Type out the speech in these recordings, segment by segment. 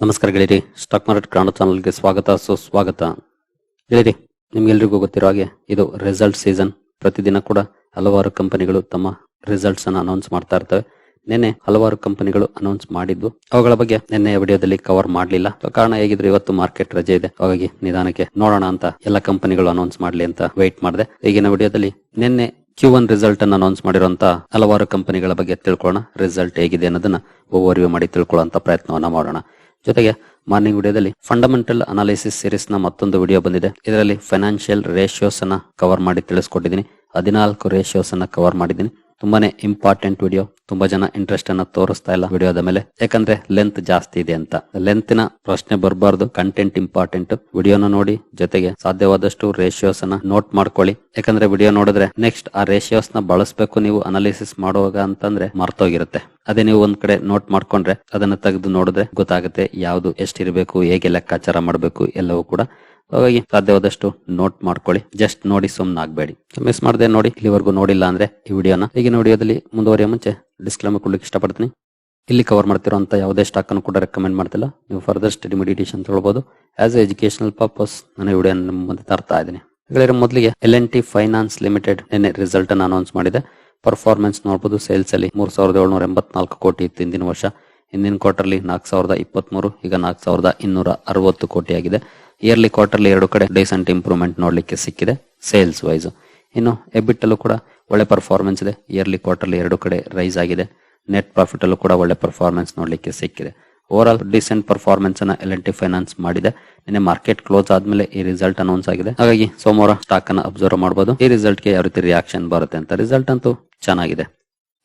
ನಮಸ್ಕಾರ ಗೆಳೆಯರಿ. Stock market Kannada ಚಾನಲ್ಗೆ ಸ್ವಾಗತ, ಸುಸ್ವಾಗತ. ಗೆಳೆಯರಿ, ನಿಮ್ಗೆಲ್ರಿಗೂ ಗೊತ್ತಿರೋ ಹಾಗೆ ಇದು ರಿಸಲ್ಟ್ ಸೀಸನ್ ಪ್ರತಿದಿನ ಕೂಡ ಹಲವಾರು ಕಂಪನಿಗಳು ತಮ್ಮ ರಿಸಲ್ಟ್ಸ್ ಅನ್ನು ಅನೌನ್ಸ್ ಮಾಡ್ತಾ ಇರ್ತವೆ. ನಿನ್ನೆ ಹಲವಾರು ಕಂಪನಿಗಳು ಅನೌನ್ಸ್ ಮಾಡಿದ್ವು ಅವುಗಳ ಬಗ್ಗೆ ನಿನ್ನೆ ವಿಡಿಯೋದಲ್ಲಿ ಕವರ್ ಮಾಡಲಿಲ್ಲ. ಕಾರಣ ಹೇಗಿದ್ರು ಇವತ್ತು ಮಾರ್ಕೆಟ್ ರಜೆ ಇದೆ. ಹಾಗಾಗಿ ನಿಧಾನಕ್ಕೆ ನೋಡೋಣ ಅಂತ ಎಲ್ಲ ಕಂಪನಿಗಳು ಅನೌನ್ಸ್ ಮಾಡ್ಲಿ ಅಂತ ವೆಯ್ಟ್ ಮಾಡಿದೆ. ಈಗಿನ ವಿಡಿಯೋದಲ್ಲಿ ನಿನ್ನೆ ಕ್ಯೂ ಒನ್ ರಿಸಲ್ಟ್ ಅನ್ನು ಅನೌನ್ಸ್ ಮಾಡಿರುವಂತ ಹಲವಾರು ಕಂಪನಿಗಳ ಬಗ್ಗೆ ತಿಳ್ಕೊಳ್ಳೋಣ. ರಿಸಲ್ಟ್ ಹೇಗಿದೆ ಅನ್ನೋದನ್ನ ಓವರ್ ವ್ಯೂ ಮಾಡಿ ತಿಳ್ಕೊಳ್ಳೋ ಪ್ರಯತ್ನವನ್ನ ಮಾಡೋಣ. ಜೊತೆಗೆ ಮಾರ್ನಿಂಗ್ ವಿಡಿಯೋದಲ್ಲಿ ಫಂಡಮೆಂಟಲ್ ಅನಾಲಿಸಿಸ್ ಸೀರೀಸ್ನ ಮತ್ತೊಂದು ವಿಡಿಯೋ ಬಂದಿದೆ. ಇದರಲ್ಲಿ ಫೈನಾನ್ಷಿಯಲ್ ರೇಷಿಯೋಸ್ ಅನ್ನ ಕವರ್ ಮಾಡಿ ತಿಳಿಸ್ಕೊಟ್ಟಿದ್ದೀನಿ. ಹದಿನಾಲ್ಕು ರೇಷಿಯೋಸ್ ಅನ್ನ ಕವರ್ ಮಾಡಿದ್ದೀನಿ. ತುಂಬಾನೇ ಇಂಪಾರ್ಟೆಂಟ್ ವಿಡಿಯೋ ತುಂಬಾ ಜನ ಇಂಟ್ರೆಸ್ಟ್ ಅನ್ನ ತೋರಿಸ್ತಾ ಇಲ್ಲ ವಿಡಿಯೋದ ಮೇಲೆ. ಯಾಕಂದ್ರೆ ಲೆಂತ್ ಜಾಸ್ತಿ ಇದೆ ಅಂತ. ಲೆಂತ್ನ ಪ್ರಶ್ನೆ ಬರಬಾರ್ದು ಕಂಟೆಂಟ್ ಇಂಪಾರ್ಟೆಂಟ್ ವಿಡಿಯೋನ ನೋಡಿ, ಜೊತೆಗೆ ಸಾಧ್ಯವಾದಷ್ಟು ರೇಷಿಯೋಸ್ ಅನ್ನ ನೋಟ್ ಮಾಡ್ಕೊಳ್ಳಿ. ಯಾಕಂದ್ರೆ ವಿಡಿಯೋ ನೋಡಿದ್ರೆ ನೆಕ್ಸ್ಟ್ ಆ ರೇಷಿಯೋಸ್ನ ಬಳಸಬೇಕು ನೀವು ಅನಾಲಿಸಿಸ್ ಮಾಡುವಾಗ ಅಂತಂದ್ರೆ ಮರ್ತೋಗಿರುತ್ತೆ. ಅದೇ ನೀವು ಒಂದ್ ಕಡೆ ನೋಟ್ ಮಾಡ್ಕೊಂಡ್ರೆ ಅದನ್ನ ತೆಗೆದು ನೋಡಿದ್ರೆ ಗೊತ್ತಾಗುತ್ತೆ ಯಾವ್ದು ಎಷ್ಟಿರಬೇಕು, ಹೇಗೆ ಲೆಕ್ಕಾಚಾರ ಮಾಡಬೇಕು ಎಲ್ಲವೂ ಕೂಡ ಹಾಗಾಗಿ ಸಾಧ್ಯವಾದಷ್ಟು ನೋಟ್ ಮಾಡ್ಕೊಳ್ಳಿ. ಜಸ್ಟ್ ನೋಡಿ ಸುಮ್ನ ಆಗ್ಬೇಡಿ ಮಿಸ್ ಮಾಡದೆ ನೋಡಿ, ಇಲ್ಲಿವರೆಗೂ ನೋಡಿಲ್ಲ ಅಂದ್ರೆ ಈ ವಿಡಿಯೋನ. ಈಗಿನ ವಿಡಿಯೋದಲ್ಲಿ ಮುಂದುವರಿಯ ಮುಂಚೆ ಡಿಸ್ಕ್ಲೇಮರ್ ಕೊಡ್ಲಿಕ್ಕೆ ಇಷ್ಟಪಡ್ತೀನಿ. ಇಲ್ಲಿ ಕವರ್ ಮಾಡ್ತಿರೋಂಥ ಯಾವುದೇ ಸ್ಟಾಕ್ ಅನ್ನು ಕೂಡ ರೆಕಮೆಂಡ್ ಮಾಡ್ತಿಲ್ಲ. ನೀವು ಫರ್ದರ್ ಸ್ಟಡಿ ಮೆಡಿಟೇಷನ್ ತೊಗೊಳ್ಬಹುದು ಆಸ್ ಎ ಎಜುಕೇಶನಲ್ ಪರ್ಪಸ್ ನಾನು ವಿಡಿಯೋ ಮುಂದೆ ತರ್ತಾ ಇದ್ದೀನಿ. ಹಾಗಾದ್ರೆ ಮೊದಲಿಗೆ L N T finance limited ನಿನ್ನೆ ರಿಸಲ್ಟ್ ಅನ್ನು ಅನೌನ್ಸ್ ಮಾಡಿದೆ. ಪರ್ಫಾರ್ಮೆನ್ಸ್ ನೋಡಬಹುದು ಸೇಲ್ಸ್ ಅಲ್ಲಿ ಮೂರ್ ಸಾವಿರದ ಏಳ್ನೂರ ಎಂಬತ್ನಾಲ್ಕು ಕೋಟಿ ಇತ್ತು ಹಿಂದಿನ ವರ್ಷ. ಹಿಂದಿನ ಕ್ವಾರ್ಟರ್ಲಿ ನಾಲ್ಕು ಸಾವಿರದ ಇಪ್ಪತ್ಮೂರು, ಈಗ ನಾಲ್ಕು ಸಾವಿರದ ಇನ್ನೂರ ಅರವತ್ತು ಕೋಟಿ ಆಗಿದೆ ಇಯರ್ಲಿ ಕ್ವಾರ್ಟರ್ಲಿ ಎರಡು ಕಡೆ ಡೀಸೆಂಟ್ ಇಂಪ್ರೂವ್ಮೆಂಟ್ ನೋಡಲಿಕ್ಕೆ ಸಿಕ್ಕಿದೆ ಸೇಲ್ಸ್ ವೈಸ್ ಇನ್ನು ಎಬಿಟ್ ಅಲ್ಲೂ ಕೂಡ ಒಳ್ಳೆ ಪರ್ಫಾರ್ಮೆನ್ಸ್ ಇದೆ. ಇಯರ್ಲಿ ಕ್ವಾರ್ಟರ್ಲಿ ಎರಡು ಕಡೆ ರೈಸ್ ಆಗಿದೆ. ನೆಟ್ ಪ್ರಾಫಿಟ್ ಅಲ್ಲೂ ಕೂಡ ಒಳ್ಳೆ ಪರ್ಫಾರ್ಮೆನ್ಸ್ ನೋಡಲಿಕ್ಕೆ ಸಿಕ್ಕಿದೆ. ಓವರ್ ಆಲ್ ಡಿಸೆಂಟ್ ಪರ್ಫಾರ್ಮೆನ್ಸ್ ಅನ್ನ ಎಲ್ ಫೈನಾನ್ಸ್ ಮಾಡಿದೆ. ನಿನ್ನೆ ಮಾರ್ಕೆಟ್ ಕ್ಲೋಸ್ ಆದ್ಮೇಲೆ ಈ ರಿಸಲ್ಟ್ ಅನೌನ್ಸ್ ಆಗಿದೆ. ಹಾಗಾಗಿ ಸೋಮವಾರ ಸ್ಟಾಕ್ ಅನ್ನ ಅಬ್ಸರ್ವ್ ಮಾಡಬಹುದು ಈ ರಿಸಲ್ಟ್ಗೆ ಯಾವ ರೀತಿ ರಿಯಾಕ್ಷನ್ ಬರುತ್ತೆ ಅಂತ ರಿಸಲ್ಟ್ ಅಂತೂ ಚೆನ್ನಾಗಿದೆ.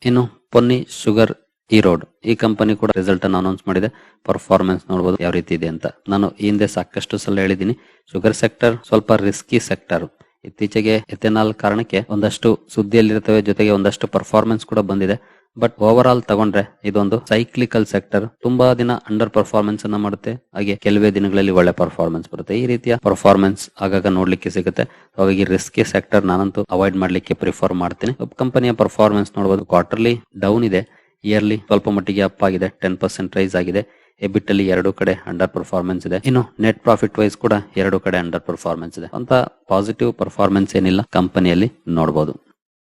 ಇನ್ನು ಪೊನ್ನಿ ಶುಗರ್ ಈ ರೋಡ್ ಈ ಕಂಪನಿ ಕೂಡ ರಿಸಲ್ಟ್ ಅನ್ನು ಅನೌನ್ಸ್ ಮಾಡಿದೆ. ಪರ್ಫಾರ್ಮೆನ್ಸ್ ನೋಡಬಹುದು ಯಾವ ರೀತಿ ಇದೆ ಅಂತ. ನಾನು ಈ ಹಿಂದೆ ಸಾಕಷ್ಟು ಸಲ ಹೇಳಿದ್ದೀನಿ. ಶುಗರ್ ಸೆಕ್ಟರ್ ಸ್ವಲ್ಪ ರಿಸ್ಕಿ ಸೆಕ್ಟರ್ ಇತ್ತೀಚೆಗೆ ಎಥೆನಾಲ್ ಕಾರಣಕ್ಕೆ ಒಂದಷ್ಟು ಸುದ್ದಿಯಲ್ಲಿರ್ತವೆ, ಜೊತೆಗೆ ಒಂದಷ್ಟು ಪರ್ಫಾರ್ಮೆನ್ಸ್ ಕೂಡ ಬಂದಿದೆ. ಬಟ್ ಓವರ್ ಆಲ್ ತಗೊಂಡ್ರೆ ಇದೊಂದು ಸೈಕ್ಲಿಕಲ್ ಸೆಕ್ಟರ್ ತುಂಬಾ ದಿನ ಅಂಡರ್ ಪರ್ಫಾರ್ಮೆನ್ಸ್ ಅನ್ನ ಮಾಡುತ್ತೆ. ಹಾಗೆ ಕೆಲವೇ ದಿನಗಳಲ್ಲಿ ಒಳ್ಳೆ ಪರ್ಫಾರ್ಮೆನ್ಸ್ ಬರುತ್ತೆ. ಈ ರೀತಿಯ ಪರ್ಫಾರ್ಮೆನ್ಸ್ ಆಗಾಗ ನೋಡ್ಲಿಕ್ಕೆ ಸಿಗುತ್ತೆ. ಹಾಗಾಗಿ ರಿಸ್ಕಿ ಸೆಕ್ಟರ್ ನಾನಂತೂ ಅವಾಯ್ಡ್ ಮಾಡ್ಲಿಕ್ಕೆ ಪ್ರಿಫರ್ ಮಾಡ್ತೀನಿ. ಕಂಪನಿಯ ಪರ್ಫಾರ್ಮೆನ್ಸ್ ನೋಡಬಹುದು ಕ್ವಾರ್ಟರ್ಲಿ ಡೌನ್ ಇದೆ. ಇಯರ್ಲಿ ಸ್ವಲ್ಪ ಮಟ್ಟಿಗೆ ಅಪ್ ಆಗಿದೆ ಟೆನ್ ಪರ್ಸೆಂಟ್ ರೈಸ್ ಆಗಿದೆ. ಎಬಿಟ್ ಅಲ್ಲಿ ಎರಡು ಕಡೆ ಅಂಡರ್ ಪರ್ಫಾರ್ಮೆನ್ಸ್ ಇದೆ. ಇನ್ನು ನೆಟ್ ಪ್ರಾಫಿಟ್ ವೈಸ್ ಕೂಡ ಎರಡು ಕಡೆ ಅಂಡರ್ ಪರ್ಫಾರ್ಮೆನ್ಸ್ ಇದೆ. ಅಂತ ಪಾಸಿಟಿವ್ ಪರ್ಫಾರ್ಮೆನ್ಸ್ ಏನಿಲ್ಲ ಕಂಪನಿಯಲ್ಲಿ ನೋಡಬಹುದು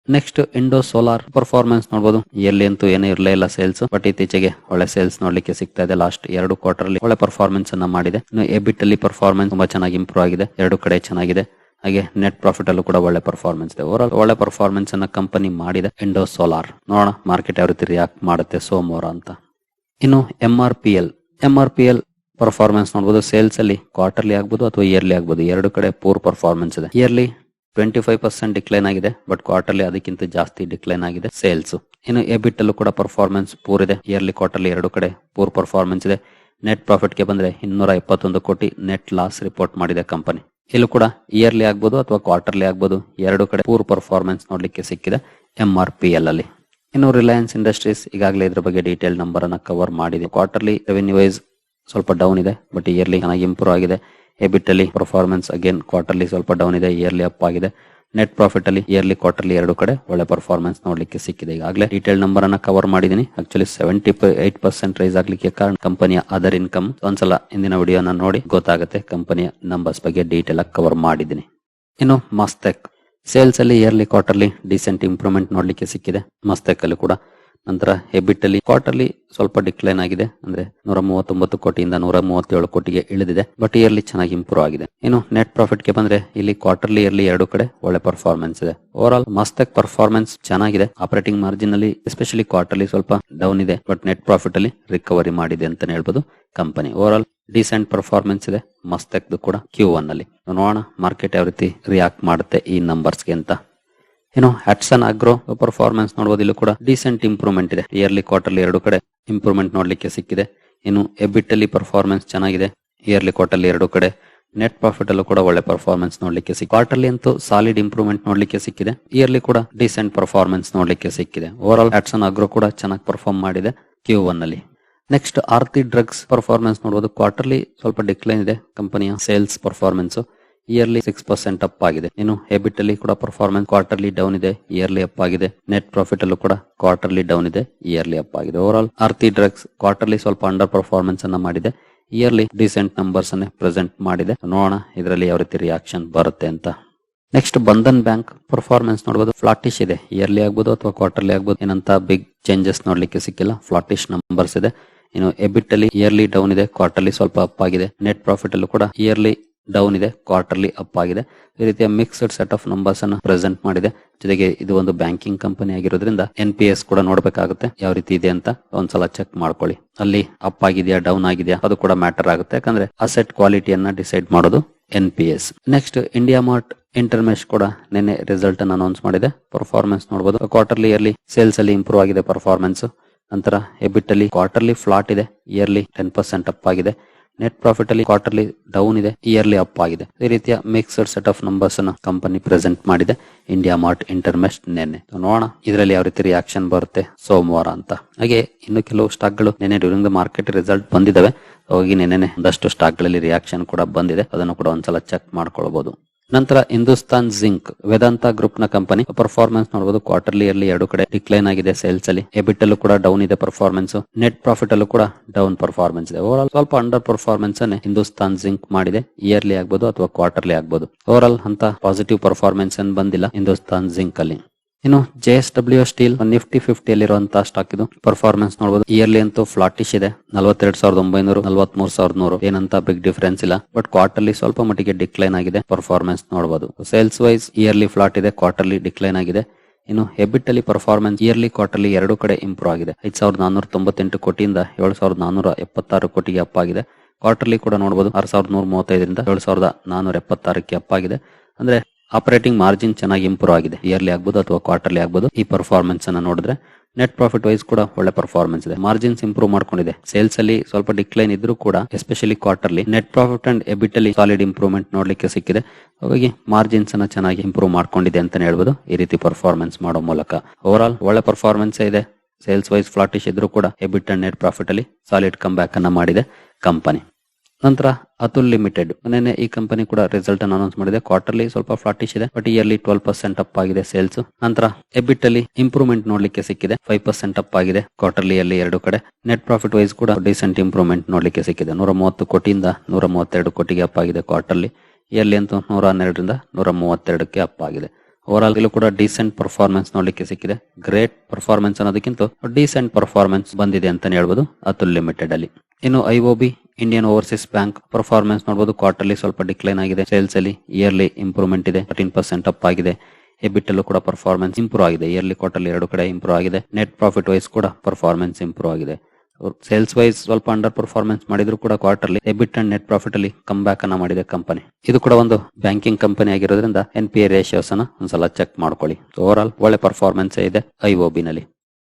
ನೆಕ್ಸ್ಟ್ ಇಂಡೋ ಸೋಲಾರ್ ಪರ್ಫಾರ್ಮೆನ್ಸ್ ನೋಡಬಹುದು ಇಯರ್ಲಿ ಅಂತೂ ಏನೇ ಇರಲೇ ಇಲ್ಲ ಸೇಲ್ಸ್ ಬಟ್ ಇತ್ತೀಚೆಗೆ ಒಳ್ಳೆ ಸೇಲ್ಸ್ ನೋಡ್ಲಿಕ್ಕೆ ಸಿಗ್ತಾ ಇದೆ. ಲಾಸ್ಟ್ ಎರಡು ಕ್ವಾರ್ಟರ್ ಅಲ್ಲಿ ಒಳ್ಳೆ ಪರ್ಫಾರ್ಮೆನ್ಸ್ ಅನ್ನ ಮಾಡಿದೆ. ಇನ್ನು ಎಬಿಟ್ ಅಲ್ಲಿ ಪರ್ಫಾರ್ಮೆನ್ಸ್ ತುಂಬಾ ಚೆನ್ನಾಗಿ ಇಂಪ್ರೂವ್ ಆಗಿದೆ. ಎರಡು ಕಡೆ ಚೆನ್ನಾಗಿದೆ. ಹಾಗೆ ನೆಟ್ ಪ್ರಾಫಿಟ್ ಅಲ್ಲೂ ಕೂಡ ಒಳ್ಳೆ ಪರ್ಫಾರ್ಮೆನ್ಸ್ ಇದೆ. ಓವರ್ ಒಳ್ಳೆ ಪರ್ಫಾರ್ಮೆನ್ಸ್ ಅನ್ನ ಕಂಪನಿ ಮಾಡಿದೆ ಇಂಡೋ ಸೋಲಾರ್ ನೋಡೋಣ ಮಾರ್ಕೆಟ್ ಯಾವ ರೀತಿ ರಿಯಾಕ್ಟ್ ಮಾಡುತ್ತೆ ಸೋಮವಾರ ಅಂತ. ಇನ್ನು M R P L M R P L performance ನೋಡಬಹುದು ಸೇಲ್ಸ್ ಅಲ್ಲಿ ಕ್ವಾರ್ಟರ್ಲಿ ಆಗ್ಬೋದು ಅಥವಾ ಇಯರ್ಲಿ ಆಗ್ಬೋದು. ಎರಡು ಕಡೆ ಪೂರ್ ಪರ್ಫಾರ್ಮೆನ್ಸ್ ಇದೆ. Yearly twenty five percent decline ಆಗಿದೆ ಬಟ್ ಕ್ವಾರ್ಟರ್ಲಿ ಅದಕ್ಕಿಂತ ಜಾಸ್ತಿ ಡಿಕ್ಲೈನ್ ಆಗಿದೆ ಸೇಲ್ಸ್ ಇನ್ನು ಎಬಿಟ್ ಅಲ್ಲೂ ಕೂಡ ಪರ್ಫಾರ್ಮೆನ್ಸ್ ಪೂರ್ ಇದೆ. ಇಯರ್ಲಿ ಕ್ವಾರ್ಟರ್ಲಿ ಎರಡು ಕಡೆ ಪೂರ್ ಪರ್ಫಾರ್ಮೆನ್ಸ್ ಇದೆ. ನೆಟ್ ಪ್ರಾಫಿಟ್ಗೆ ಬಂದ್ರೆ ಇನ್ನೂರ ಇಪ್ಪತ್ತೊಂದು ಕೋಟಿ ನೆಟ್ ಲಾಸ್ ರಿಪೋರ್ಟ್ ಮಾಡಿದೆ ಕಂಪನಿ ಇಲ್ಲೂ ಕೂಡ ಇಯರ್ಲಿ ಆಗ್ಬೋದು ಅಥವಾ ಕ್ವಾರ್ಟರ್ಲಿ ಆಗ್ಬೋದು. ಎರಡು ಕಡೆ ಪೂರ್ ಪರ್ಫಾರ್ಮೆನ್ಸ್ ನೋಡ್ಲಿಕ್ಕೆ ಸಿಕ್ಕಿದೆ ಎಂ ಆರ್ ಪಿ ಎಲ್ ಅಲ್ಲಿ. ಇನ್ನು ರಿಲಯನ್ಸ್ ಇಂಡಸ್ಟ್ರೀಸ್ ಈಗಾಗಲೇ ಇದ್ರ ಬಗ್ಗೆ ಡೀಟೇಲ್ ನಂಬರ್ ಅನ್ನ ಕವರ್ ಮಾಡಿದೆ. ಕ್ವಾರ್ಟರ್ಲಿ ರೆವಿನ್ಯೂ ವೈಸ್ ಸ್ವಲ್ಪ ಡೌನ್ ಇದೆ ಬಟ್ ಇಯರ್ಲಿ ಚೆನ್ನಾಗಿ ಇಂಪ್ರೂವ್ ಆಗಿದೆ. ಎಬಿಟ್ ಅಲ್ಲಿ ಪರ್ಫಾರ್ಮೆನ್ಸ್ ಅಗೇನ್ ಕ್ವಾರ್ಟರ್ಲಿ ಸ್ವಲ್ಪ ಡೌನ್ ಇದೆ ಇಯರ್ಲಿ ಅಪ್ ಆಗಿದೆ. ನೆಟ್ ಪ್ರಾಫಿಟ್ ಅಲ್ಲಿ ಇಯರ್ಲಿ ಕ್ವಾರ್ಟರ್ಲಿ ಎರಡು ಕಡೆ ಒಳ್ಳೆ ಪರ್ಫಾರ್ಮೆನ್ಸ್ ನೋಡ್ಲಿಕ್ಕೆ ಸಿಕ್ಕಿದೆ. ಈಗಾಗಲೇ ಡೀಟೇಲ್ ನಂಬರ್ ಅನ್ನ ಕವರ್ ಮಾಡಿದೀನಿ. Actually seventy eight percent rise ಆಗ್ಲಿಕ್ಕೆ ಕಾರಣ ಕಂಪನಿಯ ಅದರ್ ಇನ್ಕಮ್ ಒಂದ್ಸಲ ಇಂದಿನ ವಿಡಿಯೋನ ನೋಡಿ ಗೊತ್ತಾಗುತ್ತೆ ಕಂಪನಿಯ ನಂಬರ್ಸ್ ಬಗ್ಗೆ ಡೀಟೇಲ್ ಆಗಿ ಕವರ್ ಮಾಡಿದೀನಿ. ಇನ್ನು ಮಸ್ತೆಕ್ ಸೇಲ್ಸ್ ಅಲ್ಲಿ ಇಯರ್ಲಿ ಕ್ವಾರ್ಟರ್ಲಿ ಡಿಸೆಂಟ್ ಇಂಪ್ರೂವ್ಮೆಂಟ್ ನೋಡ್ಲಿಕ್ಕೆ ಸಿಕ್ಕಿದೆ. ಮಸ್ತೆಕ್ ಅಲ್ಲಿ ಕೂಡ ನಂತರ ಹೆಬಿಟ್ ಅಲ್ಲಿ ಕ್ವಾರ್ಟರ್ಲಿ ಸ್ವಲ್ಪ ಡಿಕ್ಲೈನ್ ಆಗಿದೆ. ಅಂದ್ರೆ ನೂರ ಮೂವತ್ತೊಂಬತ್ತು ಕೋಟಿಯಿಂದ ನೂರ ಮೂವತ್ತೇಳು ಕೋಟಿಗೆ ಇಳಿದಿದೆ. ಬಟ್ ಇಯರ್ಲಿ ಚೆನ್ನಾಗಿ ಇಂಪ್ರೂವ್ ಆಗಿದೆ. ಇನ್ನು ನೆಟ್ ಪ್ರಾಫಿಟ್ಗೆ ಬಂದ್ರೆ ಇಲ್ಲಿ ಕ್ವಾರ್ಟರ್ಲಿ ಇಯರ್ಲಿ ಎರಡು ಕಡೆ ಒಳ್ಳೆ ಪರ್ಫಾರ್ಮೆನ್ಸ್ ಇದೆ. ಓವರ್ ಆಲ್ ಮಸ್ತೆಕ್ ಪರ್ಫಾರ್ಮೆನ್ಸ್ ಚೆನ್ನಾಗಿದೆ. ಆಪರೇಟಿಂಗ್ ಮಾರ್ಜಿನ್ ಅಲ್ಲಿ ಎಸ್ಪೆಷಲಿ ಕ್ವಾರ್ಟರ್ಲಿ ಸ್ವಲ್ಪ ಡೌನ್ ಇದೆ. ಬಟ್ ನೆಟ್ ಪ್ರಾಫಿಟ್ ಅಲ್ಲಿ ರಿಕವರಿ ಮಾಡಿದೆ ಅಂತಾನೆ ಹೇಳ್ಬೋದು company overall decent performance ಇದೆ. ಮಸ್ತ್ ಕೂಡ ಕ್ಯೂ ಒನ್ ಅಲ್ಲಿ. ನೋಡೋಣ ಮಾರ್ಕೆಟ್ ಯಾವ ರೀತಿ ರಿಯಾಕ್ಟ್ ಮಾಡುತ್ತೆ ಈ ನಂಬರ್ಸ್ಗೆ ಅಂತ. ಏನು ಹ್ಯಾಟ್ಸನ್ ಆಗ್ರೋ ಪರ್ಫಾರ್ಮೆನ್ಸ್ ನೋಡಬಹುದು ಇಲ್ಲೂ ಕೂಡ ಡಿಸೆಂಟ್ ಇಂಪ್ರೂವ್ಮೆಂಟ್ ಇದೆ. ಇಯರ್ಲಿ ಕ್ವಾರ್ಟರ್ಲಿ ಎರಡು ಕಡೆ ಇಂಪ್ರೂವ್ಮೆಂಟ್ ನೋಡ್ಲಿಕ್ಕೆ ಸಿಕ್ಕಿದೆ. ಇನ್ನು ಎಬಿಟ್ ಅಲ್ಲಿ ಪರ್ಫಾರ್ಮೆನ್ಸ್ ಚೆನ್ನಾಗಿದೆ. ಇಯರ್ಲಿ ಕ್ವಾರ್ಟರ್ಲಿ ಎರಡು ಕಡೆ ನೆಟ್ ಪ್ರಾಫಿಟ್ ಅಲ್ಲೂ ಕೂಡ ಒಳ್ಳೆ ಪರ್ಫಾರ್ಮೆನ್ಸ್ ನೋಡ್ಲಿಕ್ಕೆ ಸಿಕ್ಕಿದೆ. ಕ್ವಾರ್ಟರ್ಲಿ ಅಂತೂ ಸಾಲಿಡ್ ಇಂಪ್ರೂವ್ಮೆಂಟ್ ನೋಡ್ಲಿಕ್ಕೆ ಸಿಕ್ಕಿದೆ. ಇಯರ್ಲಿ ಕೂಡ ಡಿಸೆಂಟ್ ಪರ್ಫಾರ್ಮೆನ್ಸ್ ನೋಡ್ಲಿಕ್ಕೆ ಸಿಕ್ಕಿದೆ. ಓವರ್ ಆಲ್ ಹ್ಯಾಟ್ಸನ್ ಅಗ್ರೋ ಕೂಡ ಚೆನ್ನಾಗಿ ಪರ್ಫಾರ್ಮ್ ಮಾಡಿದೆ ಕ್ಯೂ ಒನ್ ಅಲ್ಲಿ. ನೆಕ್ಸ್ಟ್ ಆರ್ತಿ ಡ್ರಗ್ಸ್ ಪರ್ಫಾರ್ಮೆನ್ಸ್ ನೋಡಬಹುದು ಕ್ವಾರ್ಟರ್ಲಿ ಸ್ವಲ್ಪ ಡಿಕ್ಲೈನ್ ಇದೆ. ಕಂಪನಿಯ sales performance yearly six percent up ಆಗಿದೆ. ಇನ್ನು ಹೆಬಿಟ್ ಅಲ್ಲಿ ಕೂಡ ಪರ್ಫಾರ್ಮೆನ್ಸ್ ಕ್ವಾರ್ಟರ್ಲಿ ಡೌನ್ ಇದೆ ಇಯರ್ಲಿ ಅಪ್ ಆಗಿದೆ. ನೆಟ್ ಪ್ರಾಫಿಟ್ ಅಲ್ಲೂ ಕೂಡ ಕ್ವಾರ್ಟರ್ಲಿ ಡೌನ್ ಇದೆ ಇಯರ್ಲಿ ಅಪ್ ಆಗಿದೆ. Over all Aarti drugs quarterly ಸ್ವಲ್ಪ ಅಂಡರ್ ಪರ್ಫಾರ್ಮೆನ್ಸ್ ಅನ್ನ ಮಾಡಿದೆ. ಇಯರ್ಲಿ ಡಿಸೆಂಟ್ ನಂಬರ್ಸ್ ಅನ್ನೇ ಪ್ರೆಸೆಂಟ್ ಮಾಡಿದೆ. ನೋಡೋಣ ಇದರಲ್ಲಿ ಯಾವ ರೀತಿ ರಿಯಾಕ್ಷನ್ ಬರುತ್ತೆ ಅಂತ. ನೆಕ್ಸ್ಟ್ ಬಂಧನ್ ಬ್ಯಾಂಕ್ ಪರ್ಫಾರ್ಮೆನ್ಸ್ ನೋಡಬಹುದು ಫ್ಲಾಟಿಶ್ ಇದೆ. ಇಯರ್ಲಿ ಆಗ್ಬೋದು ಅಥವಾ ಕ್ವಾರ್ಟರ್ಲಿ ಆಗ್ಬೋದು. ಏನಂತ ಬಿಗ್ ಚೇಂಜಸ್ ನೋಡ್ಲಿಕ್ಕೆ ಸಿಕ್ಕಿಲ್ಲ. ಫ್ಲಾಟಿಶ್ ನಂಬರ್ಸ್ ಇದೆ. ಇನ್ನು ಎಬಿಟ್ ಅಲ್ಲಿ ಇಯರ್ಲಿ ಡೌನ್ ಇದೆ. ಕ್ವಾರ್ಟರ್ಲಿ ಸ್ವಲ್ಪ ಅಪ್ ಆಗಿದೆ. ನೆಟ್ ಪ್ರಾಫಿಟ್ ಅಲ್ಲೂ ಕೂಡ ಇಯರ್ಲಿ ಡೌನ್ ಇದೆ ಕ್ವಾರ್ಟರ್ಲಿ ಅಪ್ ಆಗಿದೆ. ಈ ರೀತಿಯ ಮಿಕ್ಸ್ಡ್ ಸೆಟ್ ಆಫ್ ನಂಬರ್ಸ್ ಅನ್ನು ಪ್ರೆಸೆಂಟ್ ಮಾಡಿದೆ. ಜೊತೆಗೆ ಇದು ಒಂದು ಬ್ಯಾಂಕಿಂಗ್ ಕಂಪನಿ ಆಗಿರೋದ್ರಿಂದ ಎನ್ ಪಿ ಎಸ್ ಕೂಡ ನೋಡಬೇಕಾಗುತ್ತೆ, ಯಾವ ರೀತಿ ಇದೆ ಅಂತ ಒಂದ್ಸಲ ಚೆಕ್ ಮಾಡ್ಕೊಳ್ಳಿ. ಅಲ್ಲಿ ಅಪ್ ಆಗಿದೆಯಾ ಡೌನ್ ಆಗಿದೆಯಾ, ಅದು ಕೂಡ ಮ್ಯಾಟರ್ ಆಗುತ್ತೆ. ಯಾಕಂದ್ರೆ ಅಸೆಟ್ ಕ್ವಾಲಿಟಿಯನ್ನ ಡಿಸೈಡ್ ಮಾಡೋದು N P S next IndiaMART Intermesh ಕೂಡ ನಿನ್ನೆ ರಿಸಲ್ಟ್ ಅನ್ನು ಅನೌನ್ಸ್ ಮಾಡಿದೆ. ಪರ್ಫಾರ್ಮೆನ್ಸ್ ನೋಡಬಹುದು ಕ್ವಾರ್ಟರ್ಲಿ ಇಯರ್ಲಿ ಸೇಲ್ಸ್ ಅಲ್ಲಿ ಇಂಪ್ರೂವ್ ಆಗಿದೆ ಪರ್ಫಾರ್ಮೆನ್ಸ್ ನಂತರ ಎಬಿಟ್ ಅಲ್ಲಿ ಕ್ವಾರ್ಟರ್ಲಿ ಫ್ಲಾಟ್ ಇದೆ, ಇಯರ್ಲಿ ಟೆನ್ ಪರ್ಸೆಂಟ್ ಅಪ್ ಆಗಿದೆ. ನೆಟ್ ಪ್ರಾಫಿಟ್ ಅಲ್ಲಿ ಕ್ವಾರ್ಟರ್ಲಿ ಡೌನ್ ಇದೆ, ಇಯರ್ಲಿ ಅಪ್ ಆಗಿದೆ. ಈ ರೀತಿಯ ಮಿಕ್ಸ್ಡ್ ಸೆಟ್ ಆಫ್ ನಂಬರ್ಸ್ ಅನ್ನು ಕಂಪನಿ ಪ್ರೆಸೆಂಟ್ ಮಾಡಿದೆ, ಇಂಡಿಯಾ ಮಾರ್ಟ್ ಇಂಟರ್ಮೆಸ್ಟ್ ನಿನ್ನೆ. ನೋಡೋಣ, ಇದರಲ್ಲಿ ಯಾವ ರೀತಿ ರಿಯಾಕ್ಷನ್ ಬರುತ್ತೆ ಸೋಮವಾರ ಅಂತ. ಹಾಗೆ ಇನ್ನು ಕೆಲವು ಸ್ಟಾಕ್ಗಳು ನಿನ್ನೆ ಡ್ಯೂರಿಂಗ್ ದ ಮಾರ್ಕೆಟ್ ರಿಸಲ್ಟ್ ಬಂದಿದ್ದಾವೆ. ಹೋಗಿ ನಿನ್ನೆ ಒಂದಷ್ಟು ಸ್ಟಾಕ್ಗಳಲ್ಲಿ ರಿಯಾಕ್ಷನ್ ಕೂಡ ಬಂದಿದೆ. ಅದನ್ನು ಕೂಡ ಒಂದ್ಸಲ ಚೆಕ್ ಮಾಡ್ಕೊಳ್ಬಹುದು ನಂತರ ಹಿಂದೂಸ್ತಾನ್ ಜಿಂಕ್, ವೇದಾಂತ ಗ್ರೂಪ್ನ ಕಂಪನಿ ಪರ್ಫಾರ್ಮೆನ್ಸ್ ನೋಡಬಹುದು ಕ್ವಾರ್ಟರ್ಲಿ ಇಯರ್ಲಿ ಎರಡು ಕಡೆ ಡಿಕ್ಲೈನ್ ಆಗಿದೆ ಸೇಲ್ಸ್ ಅಲ್ಲಿ. ಎಬಿಟ್ ಅಲ್ಲೂ ಕೂಡ ಡೌನ್ ಇದೆ ಪರ್ಫಾರ್ಮೆನ್ಸ್ ನೆಟ್ ಪ್ರಾಫಿಟ್ ಅಲ್ಲೂ ಕೂಡ ಡೌನ್ ಪರ್ಫಾರ್ಮೆನ್ಸ್ ಇದೆ. ಓವರ್ ಸ್ವಲ್ಪ ಅಂಡರ್ ಪರ್ಫಾರ್ಮೆನ್ಸ್ ಅನ್ನೇ ಹಿಂದೂಸ್ತಾನ್ ಜಿಂಕ್ ಮಾಡಿದೆ. ಇಯರ್ಲಿ ಆಗ್ಬಹುದು ಅಥವಾ ಕ್ವಾರ್ಟರ್ಲಿ ಆಗ್ಬಹುದು ಓವರ್ ಆಲ್ ಅಂತ ಪಾಸಿಟಿವ್ ಪರ್ಫಾರ್ಮೆನ್ಸ್ ಬಂದಿಲ್ಲ ಹಿಂದೂಸ್ತಾನ್ ಜಿಂಕ್ ಅಲ್ಲಿ. ಇನ್ನು J S W steel Nifty fifty ಅಲ್ಲಿರುವಂತಹ ಸ್ಟಾಕ್ ಇದು. ಪರ್ಫಾರ್ಮೆನ್ಸ್ ನೋಡಬಹುದು ಇಯರ್ಲಿ ಅಂತೂ ಫ್ಲಾಟಿಶ್ ಇದೆ. ನಲವತ್ತೆರಡು ಸಾವಿರದ ಒಂಬೈನೂರು, ನಲವತ್ಮೂರು ಸಾವಿರದ ನೂರು. ಏನಂತ ಬಿಗ್ ಡಿಫರೆನ್ಸ್ ಇಲ್ಲ. ಬಟ್ ಕ್ವಾರ್ಟರ್ಲಿ ಸ್ವಲ್ಪ ಮಟ್ಟಿಗೆ ಡಿಕ್ಲೈನ್ ಆಗಿದೆ. ಪರ್ಫಾರ್ಮೆನ್ಸ್ ನೋಡಬಹುದು ಸೇಲ್ಸ್ ವೈಸ್ ಇಯರ್ಲಿ ಫ್ಲಾಟ್ ಇದೆ. ಕ್ವಾರ್ಟರ್ಲಿ ಡಿಕ್ಲೈನ್ ಆಗಿದೆ. ಇನ್ನು ಹೆಬಿಟ್ ಅಲ್ಲಿ ಪರ್ಫಾರ್ಮೆನ್ಸ್ ಇಯರ್ಲಿ ಕ್ವಾರ್ಟರ್ಲಿ ಎರಡು ಕಡೆ ಇಂಪ್ರೂವ್ ಆಗಿದೆ. ಐದ್ ಸಾವಿರದ ನಾನೂರ ತೊಂಬತ್ತೆಂಟು ಕೋಟಿಯಿಂದ ಏಳು ಸಾವಿರದ ನಾನೂರ ಎಪ್ಪತ್ತಾರು ಕೋಟಿಗೆ ಅಪ್ ಆಗಿದೆ. ಕ್ವಾರ್ಟರ್ಲಿ ಕೂಡ ನೋಡಬಹುದು ಆರು ಸಾವಿರದ ನೂರ ಮೂವತ್ತೈದರಿಂದ ಏಳು ಸಾವಿರದ ನಾನೂರ ಎಪ್ಪತ್ತಾರಕ್ಕೆ ಅಪ್ ಆಗಿದೆ. ಅಂದ್ರೆ ಆಪರೇಟಿಂಗ್ ಮಾರ್ಜಿನ್ ಚೆನ್ನಾಗಿ ಇಂಪ್ರೂವ್ ಆಗಿದೆ. ಇಯರ್ಲಿ ಆಗ್ಬೋದು ಅಥವಾ ಕ್ವಾರ್ಟರ್ಲಿ ಆಗ್ಬೋದು. ಈ ಪರ್ಫಾರ್ಮೆನ್ಸ್ ಅನ್ನ ನೋಡಿದ್ರೆ ನೆಟ್ ಪ್ರಾಫಿಟ್ ವೈಸ್ ಕೂಡ ಒಳ್ಳೆ ಪರ್ಫಾರ್ಮೆನ್ಸ್ ಇದೆ. ಮಾರ್ಜಿನ್ಸ್ ಇಂಪ್ರೂವ್ ಮಾಡ್ಕೊಂಡಿದೆ. ಸೇಲ್ಸ್ ಅಲ್ಲಿ ಸ್ವಲ್ಪ ಡಿಕ್ಲೈನ್ ಇದ್ರೂ ಕೂಡ especially quarterly net profit and EBIT ಅಲ್ಲಿ ಸಾಲಿಡ್ ಇಂಪ್ರೂವ್ಮೆಂಟ್ ನೋಡ್ಲಿಕ್ಕೆ ಸಿಕ್ಕಿದೆ. ಹಾಗಾಗಿ ಮಾರ್ಜಿನ್ಸ್ ಅನ್ನ ಚೆನ್ನಾಗಿ ಇಂಪ್ರೂವ್ ಮಾಡ್ಕೊಂಡಿದೆ ಅಂತಾನೆ ಹೇಳ್ಬೋದು. ಈ ರೀತಿ ಪರ್ಫಾರ್ಮೆನ್ಸ್ ಮಾಡೋ ಮೂಲಕ. ಓವರ್ ಆಲ್ ಒಳ್ಳೆ ಪರ್ಫಾರ್ಮೆನ್ಸ್ ಇದೆ. ಸೇಲ್ಸ್ ವೈಸ್ ಫ್ಲಾಟಿಶ್ ಇದ್ರೂ ಕೂಡ ಎಬಿಟ್ ಅಂಡ್ ನೆಟ್ ಪ್ರಾಫಿಟ್ ಅಲ್ಲಿ ಸಾಲಿಡ್ ಕಮ್ ಬ್ಯಾಕ್ ಅನ್ನ ಮಾಡಿದೆ ಕಂಪನಿ ನಂತರ ಅತುಲ್ ಲಿಮಿಟೆಡ್ ನಿನ್ನೆ ಈ ಕಂಪನಿ ಕೂಡ ರಿಸಲ್ಟ್ ಅನ್ನು ಅನೌನ್ಸ್ ಮಾಡಿದೆ. ಕ್ವಾರ್ಟರ್ಲಿ ಸ್ವಲ್ಪ ಫ್ಲಾಟಿಶ್ ಇದೆ but yearly twelve percent up ಆಗಿದೆ ಸೇಲ್ಸ್ ನಂತರ ಎಬಿಟ್ ಅಲ್ಲಿ ಇಂಪ್ರೂವ್ಮೆಂಟ್ ನೋಡ್ಲಿಕ್ಕೆ ಸಿಕ್ಕಿದೆ ಫೈವ್ ಪರ್ಸೆಂಟ್ ಅಪ್ ಆಗಿದೆ ಕ್ವಾರ್ಟರ್ಲಿ ಅಲ್ಲಿ ಎರಡು ಕಡೆ. ನೆಟ್ ಪ್ರಾಫಿಟ್ ವೈಸ್ ಕೂಡ ಡಿಸೆಂಟ್ ಇಂಪ್ರೂವ್ಮೆಂಟ್ ನೋಡ್ಲಿಕ್ಕೆ ಸಿಕ್ಕಿದೆ. ನೂರ ಮೂವತ್ತು ಕೋಟಿಯಿಂದ ನೂರ ಮೂವತ್ತೆರಡು ಕೋಟಿಗೆ ಅಪ್ ಆಗಿದೆ ಕ್ವಾರ್ಟರ್ಲಿ ಇಯರ್ಲಿ ಅಂತೂ ನೂರ ಹನ್ನೆರಡರಿಂದ ನೂರ ಮೂವತ್ತೆರಡಕ್ಕೆ ಅಪ್ ಆಗಿದೆ. ಓವರ್ ಆಲ್ ಕೂಡ ಡೀಸೆಂಟ್ ಪರ್ಫಾರ್ಮೆನ್ಸ್ ನೋಡ್ಲಿಕ್ಕೆ ಸಿಕ್ಕಿದೆ. ಗ್ರೇಟ್ ಪರ್ಫಾರ್ಮೆನ್ಸ್ ಅನ್ನೋದಕ್ಕಿಂತ ಡೀಸೆಂಟ್ ಪರ್ಫಾರ್ಮೆನ್ಸ್ ಬಂದಿದೆ ಅಂತಾನೆ ಹೇಳ್ಬೋದು ಅತುಲ್ ಲಿಮಿಟೆಡ್ ಅಲ್ಲಿ. ಇನ್ನು IOB Indian overseas bank performance ನೋಡಬಹುದು ಕ್ವಾರ್ಟರ್ಲಿ ಸ್ವಲ್ಪ ಡಿಕ್ಲೈನ್ ಆಗಿದೆ. ಸೇಲ್ಸ್ ಅಲ್ಲಿ ಇಯರ್ಲಿ ಇಂಪ್ರೂವ್ಮೆಂಟ್ ಇದೆ. ಫೋರ್ಟೀನ್ ಪರ್ಸೆಂಟ್ ಅಪ್ ಆಗಿದೆ. ಎಬಿಟ್ ಅಲ್ಲೂ ಕೂಡ ಪರ್ಫಾರ್ಮೆನ್ಸ್ ಇಂಪ್ರೂವ್ ಆಗಿದೆ. ಇಯರ್ಲಿ ಕ್ವಾರ್ಟರ್ಲಿ ಎರಡು ಕಡೆ ಇಂಪ್ರೂವ್ ಆಗಿದೆ. ನೆಟ್ ಪ್ರಾಫಿಟ್ ವೈಸ್ ಕೂಡ ಪರ್ಫಾರ್ಮೆನ್ಸ್ ಇಂಪ್ರೂವ್ ಆಗಿದೆ. ಸೇಲ್ಸ್ ವೈಸ್ ಸ್ವಲ್ಪ ಅಂಡರ್ ಪರ್ಫಾರ್ಮೆನ್ಸ್ ಮಾಡಿದ್ರು ಕೂಡ quarterly EBIT and net profit ಅಲ್ಲಿ ಕಮ್ ಬ್ಯಾಕ್ ಅನ್ನ ಮಾಡಿದೆ ಕಂಪನಿ ಇದು ಕೂಡ ಒಂದು ಬ್ಯಾಂಕಿಂಗ್ ಕಂಪನಿ ಆಗಿರೋದ್ರಿಂದ ಎನ್ ಪಿ ಎ ರೇಷಿಯೋಸ್ ಅನ್ನ ಒಂದ್ಸಲ ಚೆಕ್ ಮಾಡ್ಕೊಳ್ಳಿ. ಓವರ್ ಆಲ್ ಒಳ್ಳೆ ಪರ್ಫಾರ್ಮೆನ್ಸ್ ಇದೆ. ಐಒಬಿ ನಲ್ಲಿ.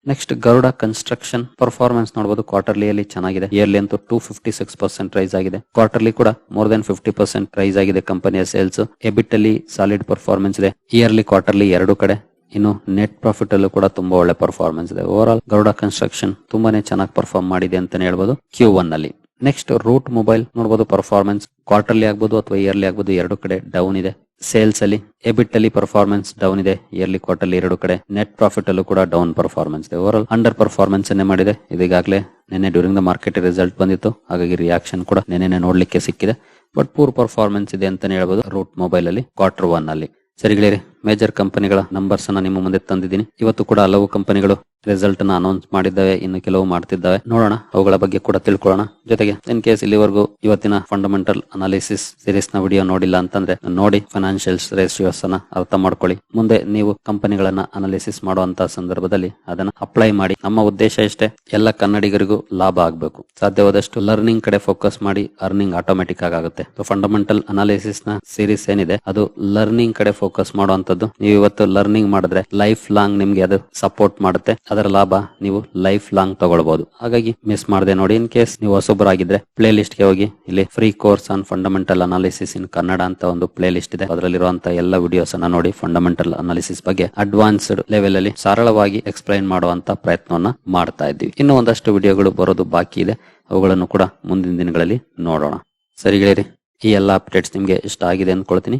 ನೆಕ್ಸ್ಟ್ ಗರುಡ ಕನ್ಸ್ಟ್ರಕ್ಷನ್ ಪರ್ಫಾರ್ಮೆನ್ಸ್ ನೋಡಬಹುದು ಕ್ವಾರ್ಟರ್ಲಿ ಅಲ್ಲಿ ಚೆನ್ನಾಗಿದೆ. ಇಯರ್ಲಿ ಅಂತೂ two fifty six percent rise ಆಗಿದೆ. ಕ್ವಾರ್ಟರ್ಲಿ ಕೂಡ more than fifty percent rise ಆಗಿದೆ ಕಂಪನಿಯ ಸೇಲ್ಸ್ ಎಬಿಟ್ ಅಲ್ಲಿ ಸಾಲಿಡ್ ಪರ್ಫಾರ್ಮೆನ್ಸ್ ಇದೆ. ಇಯರ್ಲಿ ಕ್ವಾರ್ಟರ್ಲಿ ಎರಡು ಕಡೆ. ಇನ್ನು ನೆಟ್ ಪ್ರಾಫಿಟ್ ಅಲ್ಲೂ ಕೂಡ ತುಂಬಾ ಒಳ್ಳೆ ಪರ್ಫಾರ್ಮೆನ್ಸ್ ಇದೆ. ಓವರ್ ಆಲ್ ಗರುಡ ಕನ್ಸ್ಟ್ರಕ್ಷನ್ ತುಂಬಾನೇ ಚೆನ್ನಾಗಿ ಪರ್ಫಾರ್ಮ್ ಮಾಡಿದೆ ಅಂತಾನೆ ಹೇಳ್ಬೋದು. ಕ್ಯೂ ಒನ್ ಅಲ್ಲಿ. ನೆಕ್ಸ್ಟ್ ರೂಟ್ ಮೊಬೈಲ್ ನೋಡಬಹುದು ಪರ್ಫಾರ್ಮೆನ್ಸ್ ಕ್ವಾರ್ಟರ್ಲಿ ಆಗ್ಬೋದು ಅಥವಾ ಇಯರ್ಲಿ ಆಗ್ಬೋದು, ಎರಡು ಕಡೆ ಡೌನ್ ಇದೆ. ಸೇಲ್ಸ್ ಅಲ್ಲಿ ಎಬಿಟ್ ಅಲ್ಲಿ ಪರ್ಫಾರ್ಮೆನ್ಸ್ ಡೌನ್ ಇದೆ. ಇಯರ್ಲಿ ಕ್ವಾರ್ಟರ್ಲಿ ಎರಡು ಕಡೆ. ನೆಟ್ ಪ್ರಾಫಿಟ್ ಅಲ್ಲೂ ಕೂಡ ಡೌನ್ ಪರ್ಫಾರ್ಮೆನ್ಸ್ ಇದೆ. ಓವರ್ ಅಂಡರ್ ಪರ್ಫಾರ್ಮೆನ್ಸ್ ಅನ್ನೇ ಮಾಡಿದೆ. ಇದೀಗಾಗಲೇ ನಿನ್ನೆ ಡ್ಯೂರಿಂಗ್ ದ ಮಾರ್ಕೆಟ್ ರಿಸಲ್ಟ್ ಬಂದಿತ್ತು. ಹಾಗಾಗಿ ರಿಯಾಕ್ಷನ್ ಕೂಡ ನಿನ್ನೆ ನೋಡ್ಲಿಕ್ಕೆ ಸಿಕ್ಕಿದೆ. ಬಟ್ ಪೂರ್ ಪರ್ಫಾರ್ಮೆನ್ಸ್ ಇದೆ ಅಂತಾನೆ ಹೇಳ್ಬೋದು ರೂಟ್ ಮೊಬೈಲ್ ಅಲ್ಲಿ ಕ್ವಾರ್ಟರ್ ಒನ್ ಅಲ್ಲಿ. ಸರಿಗಳಿರಿ ಮೇಜರ್ ಕಂಪನಿಗಳ ನಂಬರ್ಸ್ ಅನ್ನ ನಿಮ್ಮ ಮುಂದೆ ತಂದಿದ್ದೀನಿ. ಇವತ್ತು ಕೂಡ ಹಲವು ಕಂಪನಿಗಳು ರಿಸಲ್ಟ್ ಅನ್ನ ಅನೌನ್ಸ್ ಮಾಡಿದ್ದಾವೆ, ಇನ್ನು ಕೆಲವು ಮಾಡ್ತಿದ್ದಾವೆ. ನೋಡೋಣ, ಅವುಗಳ ಬಗ್ಗೆ ಕೂಡ ತಿಳ್ಕೊಳ್ಳೋಣ. ಜೊತೆಗೆ ಇನ್ ಕೇಸ್ ಇಲ್ಲಿವರೆಗೂ ಇವತ್ತಿನ ಫಂಡಮೆಂಟಲ್ ಅನಾಲಿಸಿಸ್ ಸೀರೀಸ್ನ ವಿಡಿಯೋ ನೋಡಿಲ್ಲ ಅಂತಂದ್ರೆ, ನೋಡಿ ಫೈನಾನ್ಷಿಯಲ್ಸ್ ರೇಷಿಯೋಸ್ ಅನ್ನ ಅರ್ಥ ಮಾಡ್ಕೊಳ್ಳಿ. ಮುಂದೆ ನೀವು ಕಂಪನಿಗಳನ್ನ ಅನಾಲಿಸಿಸ್ ಮಾಡುವಂತ ಸಂದರ್ಭದಲ್ಲಿ ಅದನ್ನ ಅಪ್ಲೈ ಮಾಡಿ. ನಮ್ಮ ಉದ್ದೇಶ ಇಷ್ಟೇ, ಎಲ್ಲ ಕನ್ನಡಿಗರಿಗೂ ಲಾಭ ಆಗಬೇಕು. ಸಾಧ್ಯವಾದಷ್ಟು ಲರ್ನಿಂಗ್ ಕಡೆ ಫೋಕಸ್ ಮಾಡಿ ಅರ್ನಿಂಗ್ ಆಟೋಮೆಟಿಕ್ ಆಗುತ್ತೆ. ಫಂಡಮೆಂಟಲ್ ಅನಾಲಿಸಿಸ್ನ ಸೀರೀಸ್ ಏನಿದೆ, ಅದು ಲರ್ನಿಂಗ್ ಕಡೆ ಫೋಕಸ್ ಮಾಡುವಂತದ್ದು ನೀವು ಇವತ್ತು ಲರ್ನಿಂಗ್ ಮಾಡಿದ್ರೆ ಲೈಫ್ ಲಾಂಗ್ ನಿಮ್ಗೆ ಅದು ಸಪೋರ್ಟ್ ಮಾಡುತ್ತೆ. ಅದರ ಲಾಭ ನೀವು ಲೈಫ್ ಲಾಂಗ್ ತಗೊಳ್ಬಹುದು ಹಾಗಾಗಿ ಮಿಸ್ ಮಾಡದೆ ನೋಡಿ ಇನ್ ಕೇಸ್ ನೀವು ಹೊಸೊಬ್ಬರಾಗಿದ್ರೆ ಪ್ಲೇ ಲಿಸ್ಟ್ಗೆ ಹೋಗಿ, ಇಲ್ಲಿ free course on fundamental analysis in Kannada ಅಂತ ಒಂದು ಪ್ಲೇ ಲಿಸ್ಟ್ ಇದೆ. ಅದರಲ್ಲಿರುವಂತಹ ಎಲ್ಲ ವಿಡಿಯೋಸ್ ಅನ್ನ ನೋಡಿ ಫಂಡಮೆಂಟಲ್ ಅನಾಲಿಸಿಸ್ ಬಗ್ಗೆ ಅಡ್ವಾನ್ಸ್ಡ್ ಲೆವೆಲ್ ಅಲ್ಲಿ ಸರಳವಾಗಿ ಎಕ್ಸ್ಪ್ಲೈನ್ ಮಾಡುವಂತ ಪ್ರಯತ್ನವನ್ನ ಮಾಡ್ತಾ ಇದ್ದೀವಿ. ಇನ್ನು ಒಂದಷ್ಟು ವಿಡಿಯೋಗಳು ಬರೋದು ಬಾಕಿ ಇದೆ. ಅವುಗಳನ್ನು ಕೂಡ ಮುಂದಿನ ದಿನಗಳಲ್ಲಿ ನೋಡೋಣ. ಸರಿ ಗೆಳೆಯರಿ, ಈ ಎಲ್ಲ ಅಪ್ಡೇಟ್ಸ್ ನಿಮಗೆ ಇಷ್ಟ ಆಗಿದೆ ಅಂದ್ಕೊಳ್ತೀನಿ.